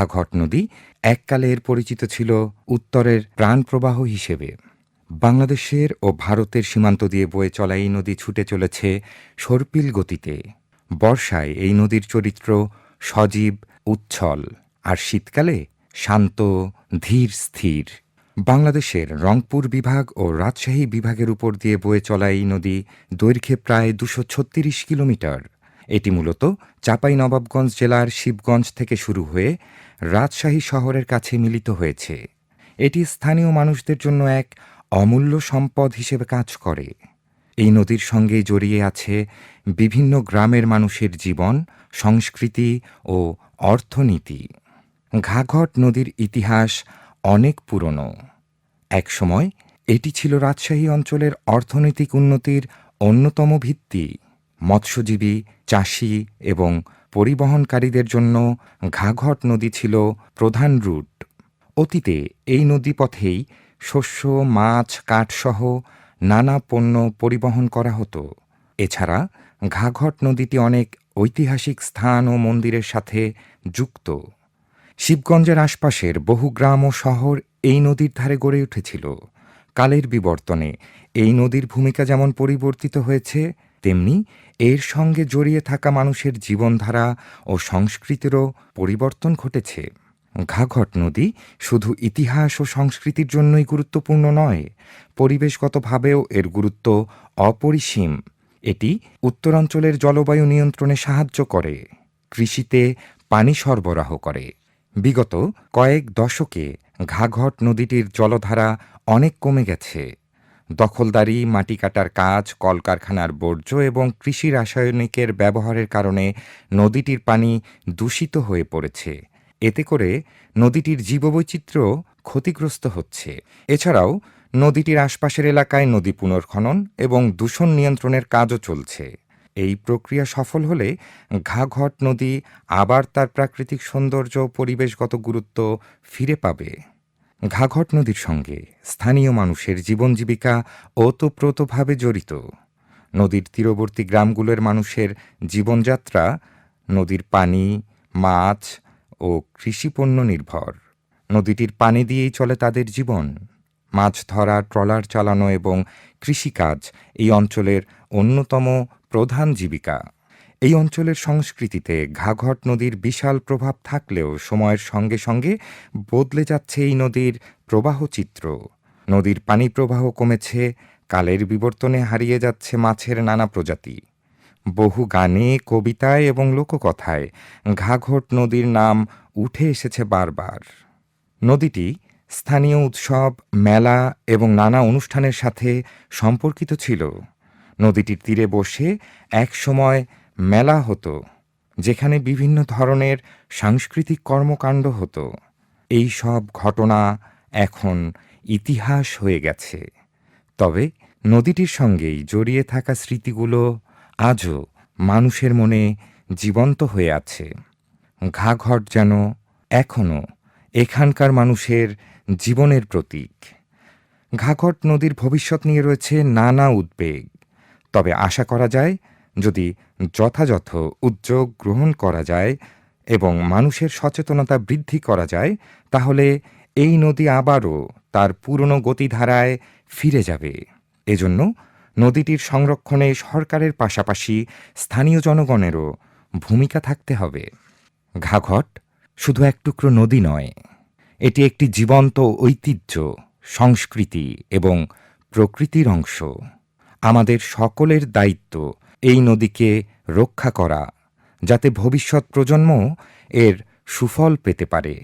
ঘাঘট নদী এককালে এর পরিচিত ছিল উত্তরের প্রাণপ্রবাহ হিসেবে। বাংলাদেশের ও ভারতের সীমান্ত দিয়ে বয়ে চলা এই নদী ছুটে চলেছে সর্পিল গতিতে। বর্ষায় এই নদীর চরিত্র সজীব, উচ্ছল আর শীতকালে শান্ত, ধীর, স্থির। বাংলাদেশের রংপুর বিভাগ ও রাজশাহী বিভাগের উপর দিয়ে বয়ে চলা এই নদী দৈর্ঘ্যে প্রায় দুশো কিলোমিটার। এটি মূলত চাঁপাই নবাবগঞ্জ জেলার শিবগঞ্জ থেকে শুরু হয়ে রাজশাহী শহরের কাছে মিলিত হয়েছে। এটি স্থানীয় মানুষদের জন্য এক অমূল্য সম্পদ হিসেবে কাজ করে। এই নদীর সঙ্গে জড়িয়ে আছে বিভিন্ন গ্রামের মানুষের জীবন, সংস্কৃতি ও অর্থনীতি। ঘাঘট নদীর ইতিহাস অনেক পুরনো। একসময় এটি ছিল রাজশাহী অঞ্চলের অর্থনৈতিক উন্নতির অন্যতম ভিত্তি। মৎস্যজীবী, চাষি এবং পরিবহনকারীদের জন্য ঘাঘট নদী ছিল প্রধান রুট। অতীতে এই নদীপথেই শস্য, মাছ, কাঠসহ নানা পণ্য পরিবহন করা হতো। এছাড়া ঘাঘট নদীটি অনেক ঐতিহাসিক স্থান ও মন্দিরের সাথে যুক্ত। শিবগঞ্জের আশপাশের বহু গ্রাম ও শহর এই নদীর ধারে গড়ে উঠেছিল। কালের বিবর্তনে এই নদীর ভূমিকা যেমন পরিবর্তিত হয়েছে তেমনি এর সঙ্গে জড়িয়ে থাকা মানুষের জীবনধারা ও সংস্কৃতিরও পরিবর্তন ঘটেছে। ঘাঘট নদী শুধু ইতিহাস ও সংস্কৃতির জন্যই গুরুত্বপূর্ণ নয়, পরিবেশগতভাবেও এর গুরুত্ব অপরিসীম। এটি উত্তরাঞ্চলের জলবায়ু নিয়ন্ত্রণে সাহায্য করে, কৃষিতে পানি সরবরাহ করে। বিগত কয়েক দশকে ঘাঘট নদীটির জলধারা অনেক কমে গেছে। দখলদারি, মাটি কাটার কাজ, কলকারখানার বর্জ্য এবং কৃষি রাসায়নিকের ব্যবহারের কারণে নদীটির পানি দূষিত হয়ে পড়েছে। এতে করে নদীটির জীববৈচিত্র্য ক্ষতিগ্রস্ত হচ্ছে। এছাড়াও নদীটির আশপাশের এলাকায় নদী পুনর্খনন এবং দূষণ নিয়ন্ত্রণের কাজও চলছে। এই প্রক্রিয়া সফল হলে ঘাঘট নদী আবার তার প্রাকৃতিক সৌন্দর্য পরিবেশগত গুরুত্ব ফিরে পাবে। ঘাঘট নদীর সঙ্গে স্থানীয় মানুষের জীবন জীবিকা ওতপ্রোতভাবে জড়িত। নদীর তীরবর্তী গ্রামগুলোর মানুষের জীবনযাত্রা নদীর পানি, মাছ ও কৃষিপণ্য নির্ভর। নদীটির পানি দিয়েই চলে তাদের জীবন। মাছ ধরা, ট্রলার চালানো এবং কৃষিকাজ এই অঞ্চলের অন্যতম প্রধান জীবিকা। এই অঞ্চলের সংস্কৃতিতে ঘাঘট নদীর বিশাল প্রভাব থাকলেও সময়ের সঙ্গে সঙ্গে বদলে যাচ্ছে এই নদীর প্রবাহ চিত্র। নদীর পানি প্রবাহ কমেছে, কালের বিবর্তনে হারিয়ে যাচ্ছে মাছের নানা প্রজাতি। বহু গানে, কবিতায় এবং লোককথায় ঘাঘট নদীর নাম উঠে এসেছে বারবার। নদীটি স্থানীয় উৎসব, মেলা এবং নানা অনুষ্ঠানের সাথে সম্পর্কিত ছিল। নদীটির তীরে বসে একসময় মেলা হতো, যেখানে বিভিন্ন ধরনের সাংস্কৃতিক কর্মকাণ্ড হতো। এই সব ঘটনা এখন ইতিহাস হয়ে গেছে। তবে নদীটির সঙ্গেই জড়িয়ে থাকা স্মৃতিগুলো আজও মানুষের মনে জীবন্ত হয়ে আছে। ঘাঘট যেন এখনও এখানকার মানুষের জীবনের প্রতীক। ঘাঘট নদীর ভবিষ্যৎ নিয়ে রয়েছে নানা উদ্বেগ। তবে আশা করা যায়, যদি যথাযথ উদ্যোগ গ্রহণ করা যায় এবং মানুষের সচেতনতা বৃদ্ধি করা যায়, তাহলে এই নদী আবারও তার পুরনো গতিধারায় ফিরে যাবে। এজন্য নদীটির সংরক্ষণে সরকারের পাশাপাশি স্থানীয় জনগণেরও ভূমিকা থাকতে হবে। ঘাঘট শুধু এক টুকরো নদী নয়, এটি একটি জীবন্ত ঐতিহ্য, সংস্কৃতি এবং প্রকৃতির অংশ। আমাদের সকলের দায়িত্ব এই নদীকে রক্ষা করা যাতে ভবিষ্যৎ প্রজন্ম এর সুফল পেতে পারে।